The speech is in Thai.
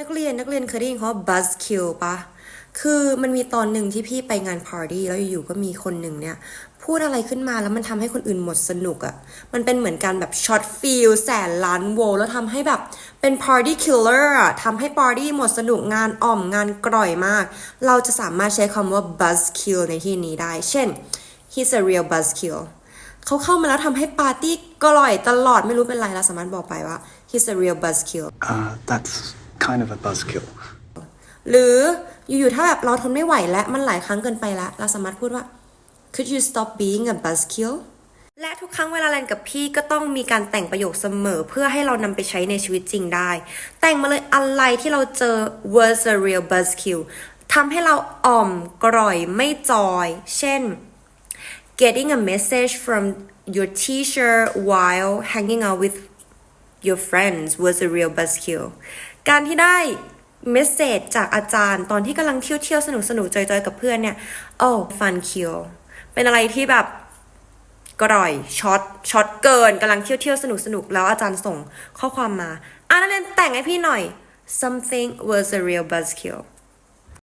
นักเรียนนักเรียนเคยได้ยินคำว่า buzzkill ปะคือมันมีตอนหนึ่งที่พี่ไปงาน party แล้วอยู่ๆก็มีคนหนึ่งเนี่ย พูดอะไรขึ้นมาแล้วมันทำให้คนอื่นหมดสนุกอะ่ะ มันเป็นเหมือนการแบบช็อตฟิลแสนล้านโวแล้วทำให้แบบเป็น party killer อร์อะทำให้ party หมดสนุกงานอ่อมงานกร่อยมาก เราจะสามารถใช้คำว่า buzzkill ในที่นี้ได้ เช่น he's a real buzzkill เขาเข้ามาแล้วทำให้ปาร์ตี้กร่อยตลอดไม่รู้เป็นไรเราสามารถบอกไปว่า he's a real buzzkill Uh, that's kind of a buzzkill. หรืออยู่ๆถ้าแบบเราทนไม่ไหวแล้วมันหลายครั้งเกินไปแล้วเราสามารถพูดว่า could you stop being a buzzkill และทุกครั้งเวลาเรนกับพี่ก็ต้องมีการแต่งประโยคเสมอเพื่อให้เรานำไปใช้ในชีวิตจริงได้ แต่งมาเลยอะไรที่เราเจอ was a real buzzkill ทำให้เราอ่อมกร่อยไม่จอย เช่น getting a message from your teacher while hanging out with your friends was a real buzzkill การที่ได้เมสเซจจากอาจารย์ ตอนที่กำลังเที่ยวเที่ยวสนุกสนุกจอยๆ กับเพื่อนเนี่ยโอ้ฟันคิวเป็นอะไรที่แบบกร่อยช็อตช็อตเกินกำลังเที่ยวเที่ยวสนุกสนุกแล้วอาจารย์ส่งข้อความมาอะนักเรียนแต่งให้พี่หน่อย something was a real buzzkill